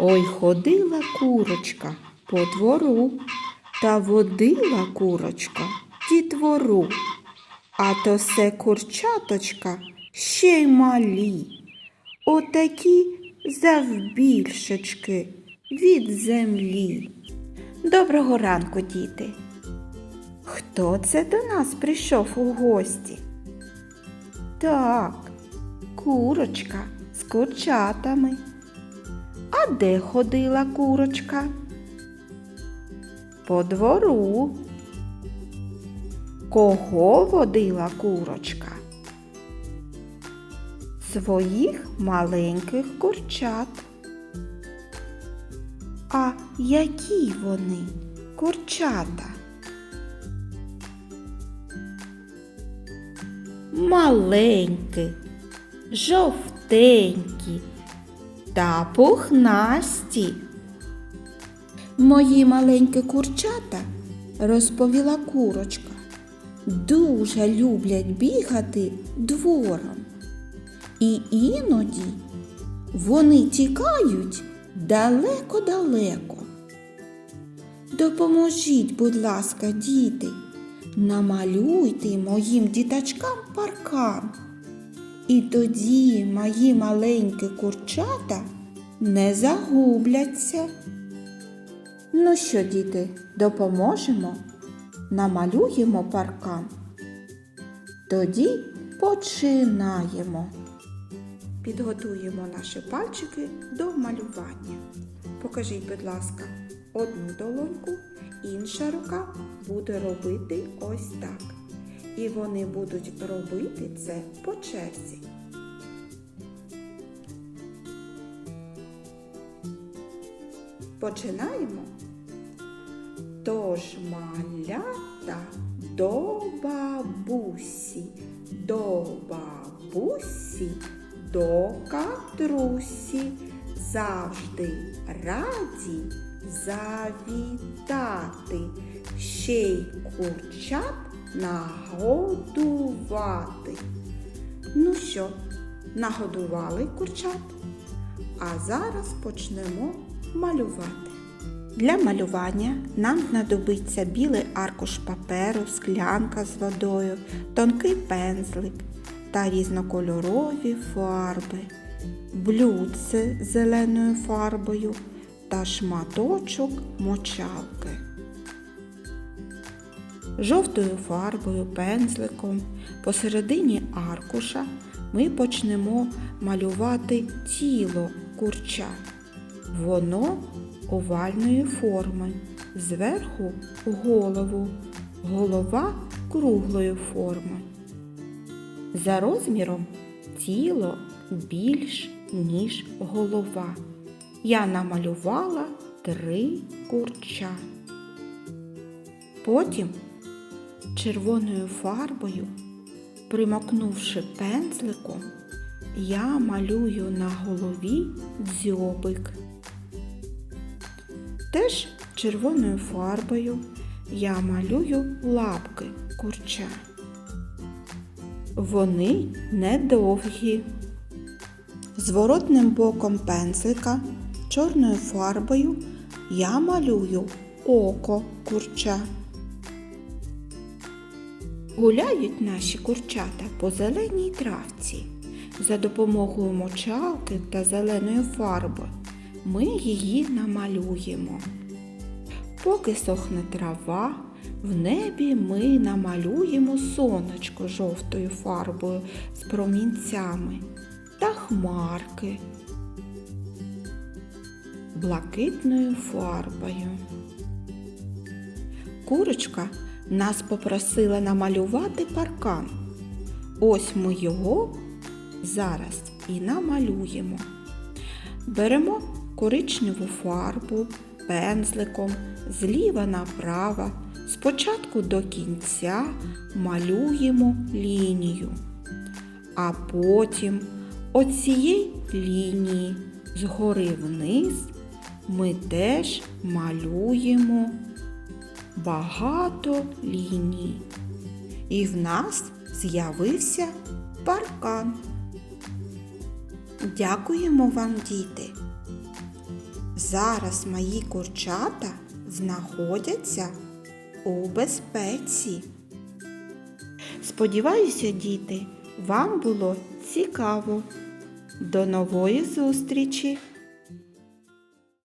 Ой, ходила курочка по двору, та водила курочка дітвору. А то все курчаточка ще й малі. Отакі завбільшечки від землі. Доброго ранку, діти. Хто це до нас прийшов у гості? Так, курочка з курчатами. А де ходила курочка? По двору. Кого водила курочка? Своїх маленьких курчат. А які вони курчата? Маленькі, жовтенькі та пухнасті. Мої маленькі курчата, розповіла курочка, дуже люблять бігати двором. І іноді вони тікають далеко-далеко. Допоможіть, будь ласка, діти, намалюйте моїм діточкам паркан. І тоді мої маленькі курчата не загубляться. Ну що, діти, допоможемо? Намалюємо паркан. Тоді починаємо. Підготуємо наші пальчики до малювання. Покажіть, будь ласка, одну долоньку, інша рука буде робити ось так. І вони будуть робити це по черзі. Починаємо. Тож малята до бабусі, до бабусі, до катрусі, завжди раді завітати, ще й курчат нагодувати. Ну що, нагодували курчат? А зараз почнемо малювати. Для малювання нам знадобиться білий аркуш паперу, склянка з водою, тонкий пензлик та різнокольорові фарби, блюдце з зеленою фарбою та шматочок мочалки. Жовтою фарбою, пензликом посередині аркуша ми почнемо малювати тіло курча. Воно овальної форми, зверху голову, голова круглої форми. За розміром тіло більш, ніж голова. Я намалювала три курча. Потім червоною фарбою, примокнувши пензликом, я малюю на голові дзьобик. Теж червоною фарбою я малюю лапки курча. Вони недовгі. Зворотним боком пензлика чорною фарбою я малюю око курча. Гуляють наші курчата по зеленій травці. За допомогою мочалки та зеленої фарби ми її намалюємо. Поки сохне трава, в небі ми намалюємо сонечко жовтою фарбою з промінцями та хмарки блакитною фарбою. Курочка нас попросила намалювати паркан. Ось ми його зараз і намалюємо. Беремо коричневу фарбу пензликом зліва направо, спочатку до кінця малюємо лінію, а потім оцієї лінії згори вниз ми теж малюємо багато ліній. І в нас з'явився паркан. Дякуємо вам, діти. Зараз мої курчата знаходяться у безпеці. Сподіваюся, діти, вам було цікаво. До нової зустрічі!